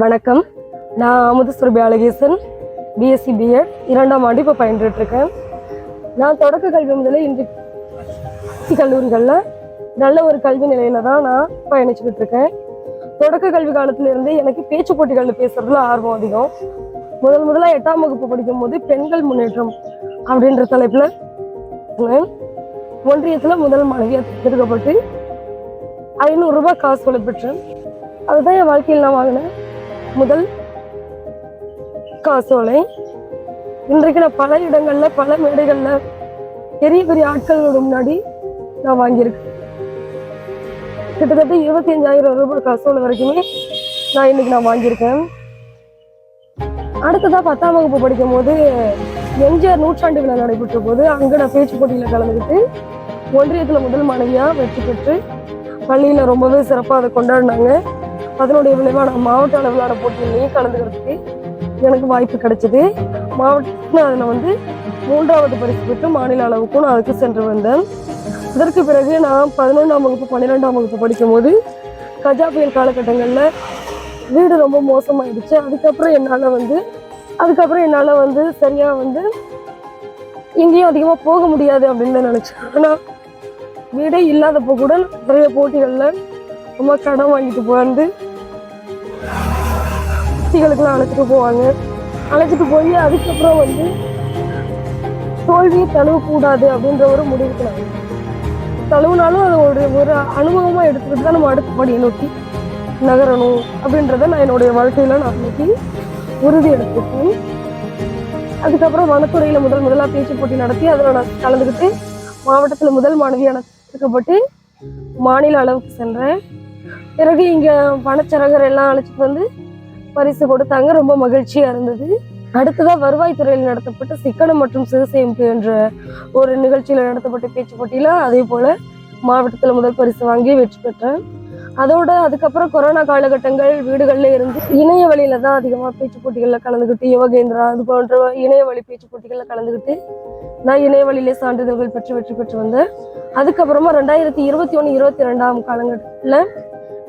வணக்கம். நான் அமுதஸ்வரபி Alagesan BSc BEd இரண்டாம் ஆண்டு இப்போ பயின்றுட்டுருக்கேன். நான் தொடக்க கல்வி முதல்ல இன்று கல்லூரிகளில் நல்ல ஒரு கல்வி நிலையில தான் நான் பயணிச்சுக்கிட்டு இருக்கேன் தொடக்க கல்வி காலத்திலிருந்து எனக்கு பேச்சு போட்டிகளில் பேசுறதுல ஆர்வம் அதிகம். முதல் முதல்ல எட்டாம் வகுப்பு படிக்கும் போது பெண்கள் முன்னேற்றம் அப்படின்ற தலைப்பில் ஒன்றியத்தில் முதல் மாணவியா தேர்ந்தெடுக்கப்பட்டு ஐநூறுரூபா காசு காசு பெற்றேன். அதுதான் என் வாழ்க்கையில் நான் வாங்கினேன் முதல் காசோலை. இன்றைக்கு நான் பல இடங்கள்ல பல மேடைகள்ல பெரிய பெரிய ஆட்களோட முன்னாடி நான் வாங்கியிருக்கேன். கிட்டத்தட்ட இருபத்தி அஞ்சாயிரம் ரூபாய் காசோலை வரைக்குமே நான் இன்னைக்கு நான் வாங்கியிருக்கேன். அடுத்ததாக பத்தாம் வகுப்பு படிக்கும் போது எம்ஜிஆர் நூற்றாண்டு விழா நடைபெற்ற போது அங்க நான் பேச்சு போட்டியில கலந்துக்கிட்டு ஒன்றியத்துல முதல் மாணவியா வெற்றி பெற்று பள்ளியில ரொம்பவே சிறப்பாக அதை கொண்டாடினாங்க. அதனுடைய விளைவாக நான் மாவட்ட அளவிலான போட்டியிலையும் கலந்துக்கிறதுக்கு எனக்கு வாய்ப்பு கிடைச்சது. மாவட்ட அதில் வந்து மூன்றாவது பரிசு பெற்று மாநில அளவுக்கும் நான் அதுக்கு சென்று வந்தேன். இதற்கு பிறகு நான் பதினொன்றாம் வகுப்பு பன்னிரெண்டாம் வகுப்பு படிக்கும்போது கஜா புயல் காலகட்டங்களில் வீடு ரொம்ப மோசமாயிடுச்சு. அதுக்கப்புறம் என்னால் வந்து அதுக்கப்புறம் என்னால் வந்து சரியாக வந்து எங்கேயும் அதிகமாக போக முடியாது அப்படின்னு தான் நினச்சேன். ஆனால் வீடே இல்லாதப்போ கூட நிறைய போட்டிகளில் ரொம்ப கடன் வாங்கிட்டு போயிருந்து போட்டிகளுக்கெல்லாம் அழைச்சிட்டு போவாங்க. அழைச்சிட்டு போய் அதுக்கப்புறம் வந்து தோல்வியை தழுவக்கூடாது அப்படின்ற ஒரு முடிவுக்கு நான் தழுவினாலும் தழுவுனாலும் அது ஒரு ஒரு அனுபவமாக எடுத்துக்கிட்டு தான் நம்ம அடுத்த படியை நோக்கி நகரணும் அப்படின்றத நான் என்னுடைய வாழ்க்கையில் நான் இன்னைக்கு உறுதி எடுத்துருக்கேன் அதுக்கப்புறம் வனத்துறையில் முதல் முதலாக பேச்சு போட்டி நடத்தி அதில் நான் கலந்துக்கிட்டு மாவட்டத்தில் முதல் மாணவியான எடுக்கப்பட்டு மாநில அளவுக்கு சென்றேன். பிறகு இங்கே வனச்சரகர் எல்லாம் அழைச்சிட்டு வந்து பரிசு கொடுத்தாங்க. ரொம்ப மகிழ்ச்சியா இருந்தது. அடுத்ததா வருவாய்த்துறையில் நடத்தப்பட்ட சிக்கனம் மற்றும் சிறு சேமிப்பு என்ற ஒரு நிகழ்ச்சியில நடத்தப்பட்ட பேச்சு போட்டியில அதே போல மாவட்டத்தில் முதல் பரிசு வாங்கி வெற்றி பெற்றேன். அதோட அதுக்கப்புறம் கொரோனா காலகட்டங்கள் வீடுகள்ல இருந்து இணைய வழியில தான் அதிகமாக பேச்சு போட்டிகளில் கலந்துக்கிட்டு யோகேந்திரா அது போன்ற இணைய வழி பேச்சு போட்டிகளில் கலந்துக்கிட்டு நான் இணைய வழியிலே சான்றிதழ்கள் பெற்று வெற்றி பெற்று வந்தேன். அதுக்கப்புறமா ரெண்டாயிரத்தி இருபத்தி ஒன்று இருபத்தி ரெண்டாம் காலகட்டத்தில்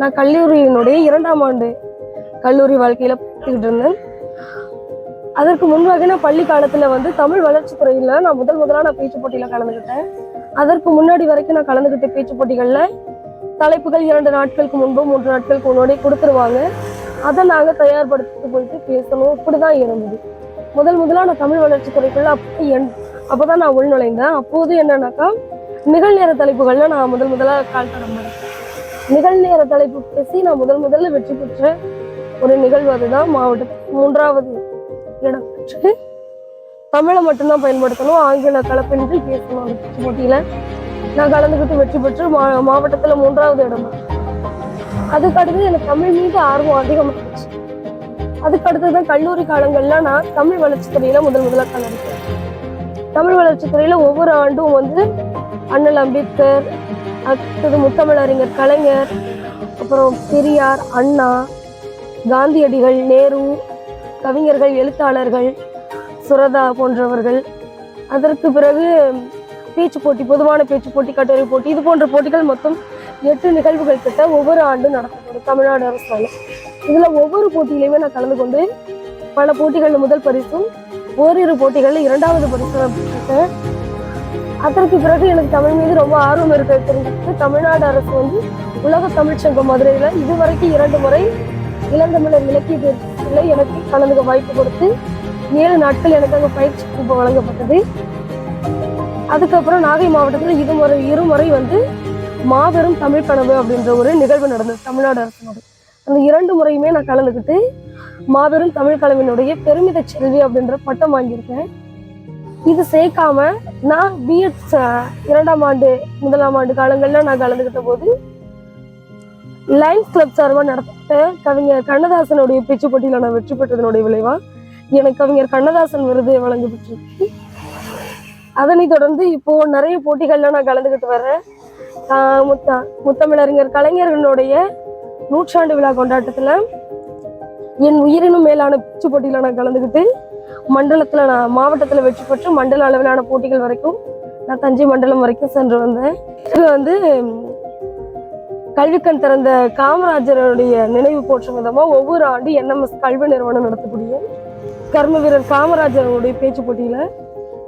நான் கல்லூரியினுடைய இரண்டாம் ஆண்டு கல்லூரி வாழ்க்கையில படிச்சுக்கிட்டு இருந்தேன். அதற்கு முன்பாக நான் பள்ளி காலத்துல வந்து தமிழ் வளர்ச்சி துறையில நான் முதல் முதலா நான் பேச்சு போட்டியில கலந்துக்கிட்டேன் அதற்கு முன்னாடி வரைக்கும் நான் கலந்துக்கிட்ட பேச்சு போட்டிகள்ல தலைப்புகள் இரண்டு நாட்களுக்கு முன்பு மூன்று நாட்களுக்கு முன்னாடி கொடுத்துருவாங்க. அதை நாங்க தயார்படுத்திட்டு போயிட்டு பேசணும். இப்படிதான் இருந்தது. முதல் முதலா நான் தமிழ் வளர்ச்சி துறைக்குள்ள அப்போ என் அப்பதான் நான் உள்நுழைந்தேன். அப்போது என்னன்னாக்கா நிகழ்நேர தலைப்புகள்ல நான் முதல் முதலா கால் தடம் நிகழ்நேர தலைப்பு பேசி நான் முதல் முதல்ல வெற்றி பெற்றேன். ஒரு நிகழ்வு அதுதான். மாவட்டத்தில் மூன்றாவது இடம் பெற்று தமிழை மட்டும்தான் பயன்படுத்தணும். ஆங்கில கலப்பின்றி பேசணும் அந்த பேச்சு போட்டியில. நான் கலந்துக்கிட்டு வெற்றி பெற்று மா மாவட்டத்தில் மூன்றாவது இடம் அதுக்கு அடுத்து எனக்கு தமிழ் மீது ஆர்வம் அதிகமாகிடுச்சு அதுக்கு அடுத்ததான் கல்லூரி காலங்கள்ல நான் தமிழ் வளர்ச்சித்துறையில் முதல் முதலாக கலந்துருக்கேன் தமிழ் வளர்ச்சித்துறையில் ஒவ்வொரு ஆண்டும் வந்து அண்ணல் அம்பேத்கர் அடுத்தது முத்தமிழறிஞர் கலைஞர் அப்புறம் பெரியார் அண்ணா காந்தியடிகள் நேரு கவிஞர்கள் எழுத்தாளர்கள் சுரதா போன்றவர்கள். அதற்கு பிறகு பேச்சு போட்டி பொதுவான பேச்சு போட்டி கட்டுரை போட்டி இது போன்ற போட்டிகள் மொத்தம் எட்டு நிகழ்வுகள் கிட்ட ஒவ்வொரு ஆண்டும் நடத்தப்படும் தமிழ்நாடு அரசால. இதுல ஒவ்வொரு போட்டியிலையுமே நான் கலந்து கொண்டு பல போட்டிகளில் முதல் பரிசும் ஓரிரு போட்டிகளில் இரண்டாவது பரிசும் பெற்றிருக்கேன் அதற்கு பிறகு எனக்கு தமிழ் மீது ரொம்ப ஆர்வம் இருக்க தெரிஞ்சுட்டு தமிழ்நாடு அரசு வந்து உலக தமிழ்ச்சங்கம் மதுரையில் மதுரையில இதுவரைக்கும் இரண்டு முறை இளந்தமிழர் இலக்கிய தேர்ச்சியில் எனக்கு கலந்துக்க வாய்ப்பு கொடுத்து ஏழு நாட்கள் எனக்கு அங்கே பயிற்சி வகுப்பு வழங்கப்பட்டது. அதுக்கப்புறம் நாகை மாவட்டத்தில் இது முறை இருமுறை வந்து மாபெரும் தமிழ் கனவு அப்படின்ற ஒரு நிகழ்வு நடந்தது தமிழ்நாடு அரசினோட அந்த இரண்டு முறையுமே நான் கலந்துக்கிட்டு மாபெரும் தமிழ் கனவினுடைய பெருமித செல்வி அப்படின்ற பட்டம் வாங்கியிருக்கேன். இது சேர்க்காம நான் பிஎட் இரண்டாம் ஆண்டு முதலாம் ஆண்டு காலங்களில் நான் கலந்துக்கிட்ட போது லைன்ஸ் கிளப் சார்பாக நடத்த கவிஞர் கண்ணதாசனுடைய பேச்சு போட்டியில் நான் வெற்றி பெற்றதனுடைய விளைவா? எனக்கு கவிஞர் கண்ணதாசன் விருது வழங்கப்பட்டிருக்கு அதனை தொடர்ந்து இப்போ நிறைய போட்டிகள்ல நான் கலந்துக்கிட்டு வரேன் ஆஹ் முத்த முத்தமிழறிஞர் கலைஞர்களுடைய நூற்றாண்டு விழா கொண்டாட்டத்துல என் உயிரினும் மேலான பிச்சு போட்டியில நான் கலந்துக்கிட்டு மண்டலத்துல நான் மாவட்டத்துல வெற்றி பெற்று மண்டல அளவிலான போட்டிகள் வரைக்கும் நான் தஞ்சை மண்டலம் வரைக்கும் சென்று வந்தேன். இது வந்து கல்விக்கண் திறந்த காமராஜருடைய நினைவு போற்றும் விதமாக ஒவ்வொரு ஆண்டு என்எம்எஸ் கல்வி நிறுவனம் நடத்தக்கூடிய கர்ம வீரர் காமராஜருடைய பேச்சு போட்டியில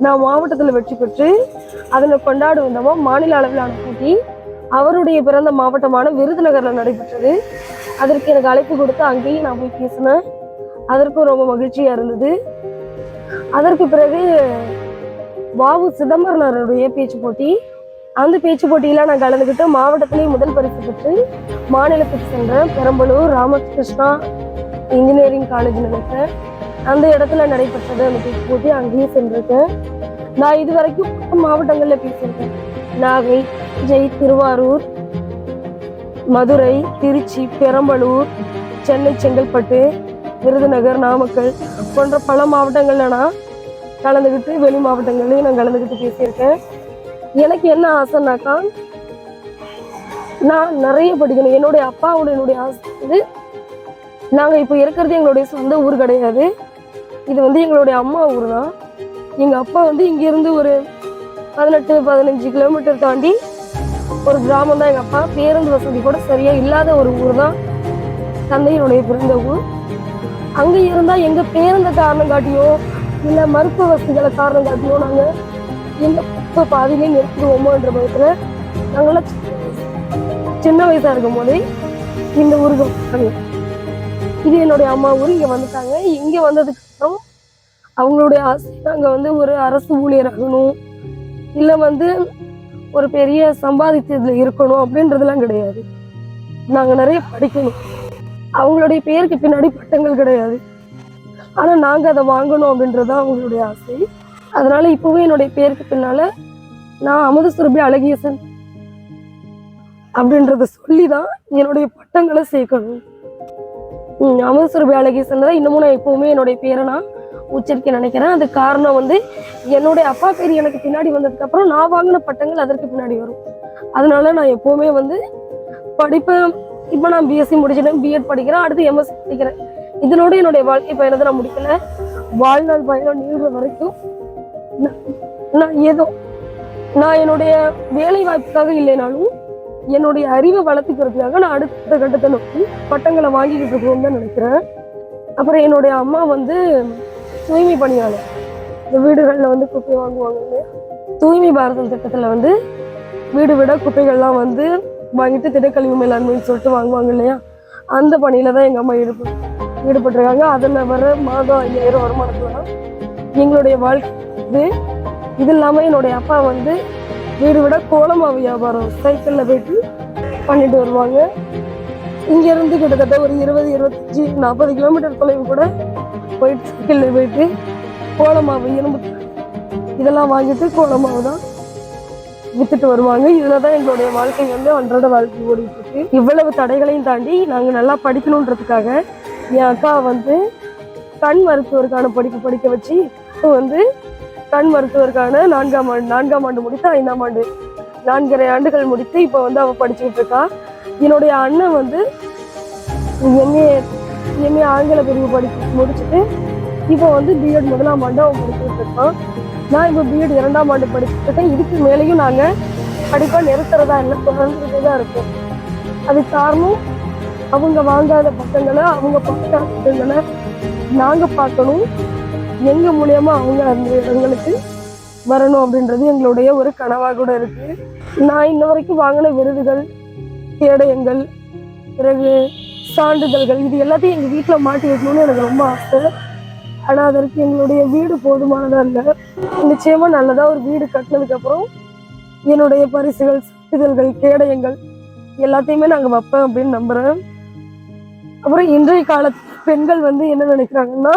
நான் மாவட்டத்தில் வெற்றி பெற்று அதனை கொண்டாடும் விதமா மாநில அளவிலான போட்டி அவருடைய பிறந்த மாவட்டமான விருதுநகர்ல நடைபெற்றது. அதற்கு எனக்கு அழைப்பு கொடுத்து அங்கேயும் நான் போய் பேசினேன். அதற்கும் ரொம்ப மகிழ்ச்சியா இருந்தது. அதற்கு பிறகு வாவு சிதம்பரனருடைய பேச்சு போட்டி அந்த பேச்சு போட்டியில நான் கலந்துக்கிட்டு மாவட்டத்திலேயே முதல் பரிசு பெற்று மாநிலத்துக்கு சென்றேன் பெரம்பலூர் ராமகிருஷ்ணா இன்ஜினியரிங் காலேஜ் நினைக்கிறேன். அந்த இடத்துல நடைபெற்றது அந்த பேச்சு போட்டி. அங்கேயும் சென்றிருக்கேன். நான் இது வரைக்கும் மாவட்டங்களில் மாவட்டங்கள்ல பேசியிருக்கேன். நாகை ஜெய் திருவாரூர் மதுரை திருச்சி பெரம்பலூர் சென்னை செங்கல்பட்டு விருதுநகர் நாமக்கல் போன்ற பல மாவட்டங்கள்ல நான் கலந்துக்கிட்டு வெளி மாவட்டங்கள்லையும் நான் கலந்துக்கிட்டு பேசியிருக்கேன். எனக்கு என்ன ஆசைனாக்கா நான் நிறைய படிக்கணும். என்னுடைய அப்பாவோட என்னுடைய ஆசை வந்து நாங்கள் இப்போ இருக்கிறது எங்களுடைய சொந்த ஊர் கிடையாது. இது வந்து எங்களுடைய அம்மா ஊர் தான் எங்கள் அப்பா வந்து இங்கேருந்து ஒரு பதினெட்டு பதினஞ்சு கிலோமீட்டர் தாண்டி ஒரு கிராமம் தான். எங்கள் அப்பா பேருந்து வசதி கூட சரியாக இல்லாத ஒரு ஊர் தான். தந்தையினுடைய பிறந்த ஊர். அங்கே இருந்தால் எங்கள் பேருந்த காரணம் காட்டியோ இல்லை மருத்துவ வசதிகளை காரணம் காட்டியோ நாங்கள் எங்கள் இப்போ பாதியிலே நிறுத்திடுவோமோன்ற பயத்தில் நாங்களாம் சின்ன வயசாக இருக்கும் போதே இந்த ஊருக்கு வந்தாங்க இது என்னுடைய அம்மா ஊர் இங்கே வந்துட்டாங்க. இங்கே வந்ததுக்கு அப்புறம் அவங்களுடைய ஆசை நாங்கள் வந்து ஒரு அரசு ஊழியர் ஆகணும் இல்லை வந்து ஒரு பெரிய சம்பாதித்ததில் இருக்கணும் அப்படின்றதுலாம் கிடையாது. நாங்கள் நிறைய படிக்கணும். அவங்களுடைய பேருக்கு பின்னாடி பட்டங்கள் கிடையாது. ஆனால் நாங்கள் அதை வாங்கணும் அப்படின்றது தான் அவங்களுடைய ஆசை. அதனால இப்போவே என்னுடைய பேருக்கு பின்னால நான் அமுத சுரபி அழகியசன் அப்படின்றத சொல்லி தான் என்னுடைய பட்டங்களை சேர்க்கணும். ம், அமுத சுரபி அழகியசன் தான் இன்னமும் நான் எப்பவுமே என்னுடைய பேரை நான் உச்சரிக்க நினைக்கிறேன். அதுக்கு காரணம் வந்து என்னுடைய அப்பா பேர் எனக்கு பின்னாடி வந்ததுக்கு அப்புறம் நான் வாங்கின பட்டங்கள் அதற்கு பின்னாடி வரும். அதனால நான் எப்பவுமே வந்து படிப்பேன். இப்போ நான் பிஎஸ்சி முடிச்சிட்டேன். பிஎட் படிக்கிறேன். அடுத்து எம்எஸ்சி படிக்கிறேன். இதனோட என்னுடைய வாழ்க்கை பயணத்தை நான் முடிக்கல. வாழ்நாள் பயணம் நீள்ற வரைக்கும் நான் நான் ஏதோ நான் என்னுடைய வேலை வாய்ப்புக்காக இல்லைனாலும் என்னுடைய அறிவை வளர்த்துக்கிறதுக்காக நான் அடுத்த கட்டத்தை நோக்கி பட்டங்களை வாங்கிக்கிட்டு இருக்கோம்னு தான் நினைக்கிறேன். அப்புறம் என்னுடைய அம்மா வந்து தூய்மை பணியாளர். இந்த வீடுகளில் வந்து குப்பை வாங்குவாங்க தூய்மை பாரதம் திட்டத்தில் வந்து வீடு விட குப்பைகள்லாம் வந்து வாங்கிட்டு திடக்கழிவு மேலாண்மைன்னு சொல்லிட்டு வாங்குவாங்க இல்லையா? அந்த பணியில தான் எங்கள் அம்மா ஈடுபட்டு ஈடுபட்டிருக்காங்க. அதில் வர மாதம் ஐயாயிரம் வருமானத்துலலாம் எங்களுடைய வாழ்க்கை இது இது இல்லாமல் என்னுடைய அப்பா வந்து வீடு விட கோலமாவு வியாபாரம் சைக்கிளில் போயிட்டு பண்ணிட்டு வருவாங்க. இங்கேருந்து கிட்டத்தட்ட ஒரு இருபது இருபத்தஞ்சி நாற்பது கிலோமீட்டர் தொலைவு கூட போயிட்டு சைக்கிளில் போயிட்டு கோலமாவு இரும்பு இதெல்லாம் வாங்கிட்டு கோலமாவு தான் வித்துட்டு வருவாங்க. இதில் தான் எங்களுடைய வாழ்க்கை வந்து அன்றாட வாழ்க்கை ஓடிட்டு இருக்கு இவ்வளவு தடைகளையும் தாண்டி நாங்கள் நல்லா படிக்கணுன்றதுக்காக என் அக்கா வந்து கண் மருத்துவருக்கான படிப்பு படிக்க வச்சு இப்போ வந்து கண் மருத்துவருக்கான நான்காம் ஆண்டு நான்காம் ஆண்டு முடித்து ஐந்தாம் ஆண்டு நான்கரை ஆண்டுகள் முடித்து இப்போ வந்து அவள் படிச்சுக்கிட்டு இருக்கா. என்னுடைய அண்ணன் வந்து எம்ஏ எம்ஏ ஆங்கில பிரிவு படிச்சு முடிச்சுட்டு இப்போ வந்து பிஎட் முதலாம் ஆண்டு அவன் படிச்சுட்டு இருக்கான். நான் இப்போ பிஎட் இரண்டாம் ஆண்டு படிச்சுட்டு இருக்கேன். இதுக்கு மேலேயும் நாங்கள் படிப்பாக நிறுத்துறதா இல்லை தொடர்ந்துகிட்டே தான் இருக்கோம். அது காரணம் அவங்க வாங்காத பக்கங்களை அவங்க பக்கங்களை நாங்கள் பார்க்கணும். எங்கள் மூலியமா அவங்க அந்த இடங்களுக்கு வரணும் அப்படின்றது எங்களுடைய ஒரு கனவாக கூட இருக்கு. நான் இன்ன வரைக்கும் வாங்கின விருதுகள் கேடயங்கள் பிறகு சான்றிதழ்கள் இது எல்லாத்தையும் எங்கள் வீட்டில் மாட்டி வைக்கணும்னு எனக்கு ரொம்ப ஆசை. ஆனால் அதற்கு எங்களுடைய வீடு போதுமானதாக இல்லை. நிச்சயமாக நல்லதாக ஒரு வீடு கட்டினதுக்கப்புறம் என்னுடைய பரிசுகள் சான்றிதழ்கள் கேடயங்கள் எல்லாத்தையுமே நாங்கள் வைப்பேன் அப்படின்னு நம்புகிறேன் அப்புறம் இன்றைய காலத்து பெண்கள் வந்து என்ன நினைக்கிறாங்கன்னா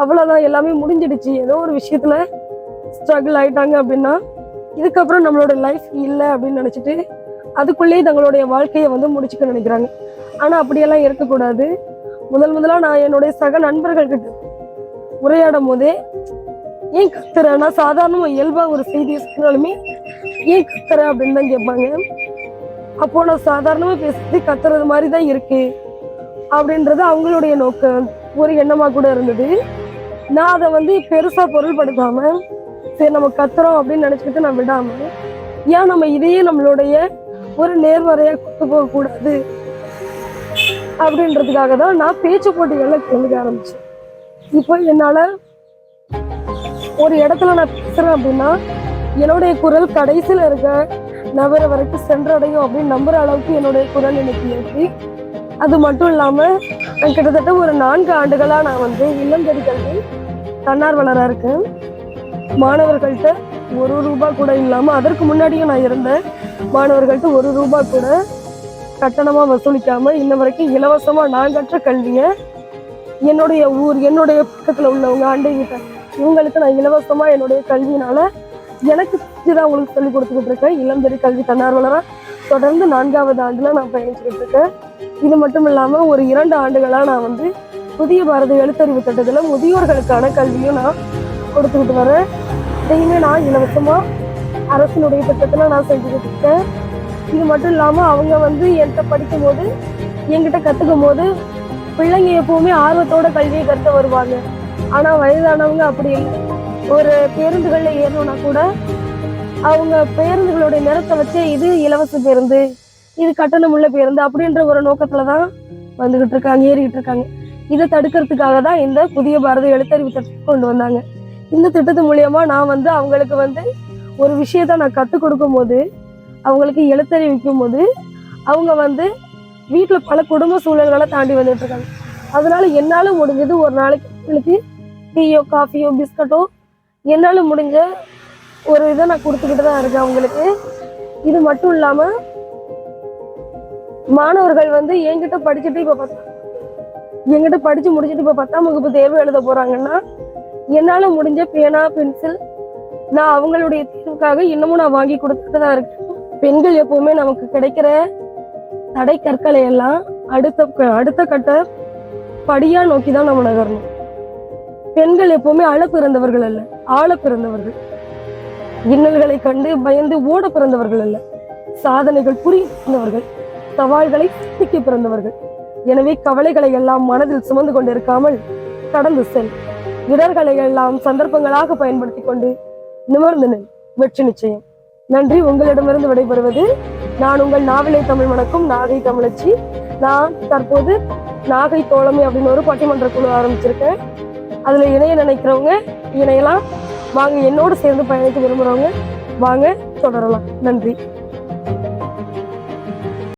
அவ்வளோதான் எல்லாமே முடிஞ்சிடுச்சு. ஏதோ ஒரு விஷயத்துல ஸ்ட்ரகிள் ஆயிட்டாங்க அப்படின்னா இதுக்கப்புறம் நம்மளோட லைஃப் இல்லை அப்படின்னு நினச்சிட்டு அதுக்குள்ளேயே தங்களுடைய வாழ்க்கையை வந்து முடிச்சுக்க நினைக்கிறாங்க. ஆனால் அப்படியெல்லாம் இருக்கக்கூடாது. முதல் முதலாக நான் என்னுடைய சக நண்பர்கள் கிட்ட உரையாடும் போதே ஏன் கத்துற? நான் சாதாரணமாக இயல்பாக ஒரு செய்தியை சொன்னாலுமே ஏன் கத்துற? அப்படின்னு தான் கேட்பாங்க. அப்போது நான் சாதாரணமாக பேசுறது கத்துறது மாதிரி தான் இருக்குது அப்படின்றது அவங்களுடைய நோக்கம். ஒரு எண்ணமாக கூட இருந்தது. நான் அதை வந்து பெருசாக பொருள்படுத்தாமல் சரி நம்ம கத்துறோம் அப்படின்னு நினச்சிக்கிட்டு நான் விடாமல் ஏன் நம்ம இதையே நம்மளுடைய ஒரு நேர்மறையாக கொண்டு போகக்கூடாது அப்படின்றதுக்காக தான் நான் பேச்சு போட்டிகளில் கலந்துக்க ஆரம்பித்தேன் இப்போ என்னால் ஒரு இடத்துல நான் பேசுகிறேன் அப்படின்னா என்னுடைய குரல் கடைசியில் இருக்க நபரை வரைக்கும் சென்றடையும் அப்படின்னு நம்புற அளவுக்கு என்னுடைய குரல் எனக்கு இருக்கு. அது மட்டும் இல்லாமல் கிட்டத்தட்ட ஒரு நான்கு ஆண்டுகளாக நான் வந்து இல்லந்தடி கல்வி தன்னார்வலராக இருக்கேன். மாணவர்கள்ட்ட ஒரு ரூபாய் கூட இல்லாமல் அதற்கு முன்னாடியும் நான் இருந்தேன். மாணவர்கள்ட்ட ஒரு ரூபாய் கூட கட்டணமாக வசூலிக்காமல் இன்ன வரைக்கும் இலவசமாக நான் கற்ற கல்வியை என்னுடைய ஊர் என்னுடைய பக்கத்தில் உள்ளவங்க அண்டைகிட்ட இவங்களுக்கு நான் இலவசமாக என்னுடைய கல்வியினால எனக்கு தான் உங்களுக்கு சொல்லி கொடுத்துக்கிட்டு இருக்கேன். இளம்பெறி கல்வி தன்னார்வலராக தொடர்ந்து நான்காவது ஆண்டில் நான் பயணிச்சுக்கிட்டு இருக்கேன். இது மட்டும் இல்லாம ஒரு இரண்டு ஆண்டுகளா நான் வந்து புதிய பாரத எழுத்தறிவு திட்டத்துல முதியோர்களுக்கான கல்வியும் நான் கொடுத்துக்கிட்டு வரேன். இதையுமே நான் இலவசமா அரசினுடைய திட்டத்துல நான் செஞ்சுக்கிட்டு இருக்கேன். இது மட்டும் இல்லாம அவங்க வந்து என்கிட்ட படிக்கும் போது என்கிட்ட கத்துக்கும் போது பிள்ளைங்க எப்பவுமே ஆர்வத்தோட கல்வியை கற்று வருவாங்க. ஆனா வயதானவங்க அப்படி இல்லை. ஒரு பேருந்துகள்ல ஏறணும்னா கூட அவங்க பேருந்துகளுடைய நிறத்தை வச்சு இது இலவச பேருந்து. இது கட்டணம் உள்ள பேருந்து அப்படின்ற ஒரு நோக்கத்துல தான் வந்துகிட்டு இருக்காங்க ஏறிக்கிட்டு இருக்காங்க. இதை தடுக்கிறதுக்காக தான் இந்த புதிய பாரத எழுத்தறிவு திட்டத்தை கொண்டு வந்தாங்க. இந்த திட்டத்து மூலியமா நான் வந்து அவங்களுக்கு வந்து ஒரு விஷயத்த நான் கற்றுக் கொடுக்கும் போது அவங்களுக்கு எழுத்தறிவிக்கும் போது அவங்க வந்து வீட்டில் பல குடும்ப சூழல்களை தாண்டி வந்துட்டு இருக்காங்க. அதனால என்னால முடிஞ்சது ஒரு நாளைக்கு அவங்களுக்கு டீயோ காஃபியோ பிஸ்கட்டோ என்னால முடிஞ்ச ஒரு இதை நான் கொடுத்துக்கிட்டு தான் இருக்கேன் அவங்களுக்கு. இது மட்டும் இல்லாமல் மாணவர்கள் வந்து என்கிட்ட படிச்சுட்டு இப்ப பத்தா என்கிட்ட படிச்சு முடிச்சுட்டு இப்ப பத்தாம் வகுப்பு தேர்வு எழுத போறாங்கன்னா என்னால முடிஞ்ச பேனா பென்சில் நான் அவங்களுடைய தேர்வுக்காக இன்னமும் நான் வாங்கி கொடுத்துட்டு தான் இருக்கேன். பெண்கள் எப்பவுமே நமக்கு கிடைக்கிற தடை கற்களை எல்லாம் அடுத்த அடுத்த கட்ட படியா நோக்கி தான் நம்ம நகரணும். பெண்கள் எப்பவுமே அழ பிறந்தவர்கள் அல்ல ஆழ பிறந்தவர்கள். இன்னல்களை கண்டு பயந்து ஓட பிறந்தவர்கள் அல்ல. சாதனைகள் புரிய பிறந்தவர்கள் சவால்களை சிக்கி பிறந்தவர்கள். எனவே கவலைகளை எல்லாம் மனதில் சுமந்து கொண்டிருக்காமல் கடந்து செல். இடர்களை எல்லாம் சந்தர்ப்பங்களாக பயன்படுத்தி கொண்டு நிமிர்ந்து நில். வெற்றி நிச்சயம். நன்றி. உங்களிடமிருந்து விடைபெறுவது நான் உங்கள் நாவலை தமிழ் வணக்கம் நாகை தமிழச்சி. நான் தற்போது நாகை தோழமை அப்படின்னு ஒரு பட்டிமன்ற குழு ஆரம்பிச்சிருக்கேன். அதுல இணைய நினைக்கிறவங்க இணையலாம். வாங்க என்னோடு சேர்ந்து பயணிக்க விரும்புறவங்க வாங்க தொடரலாம். நன்றி.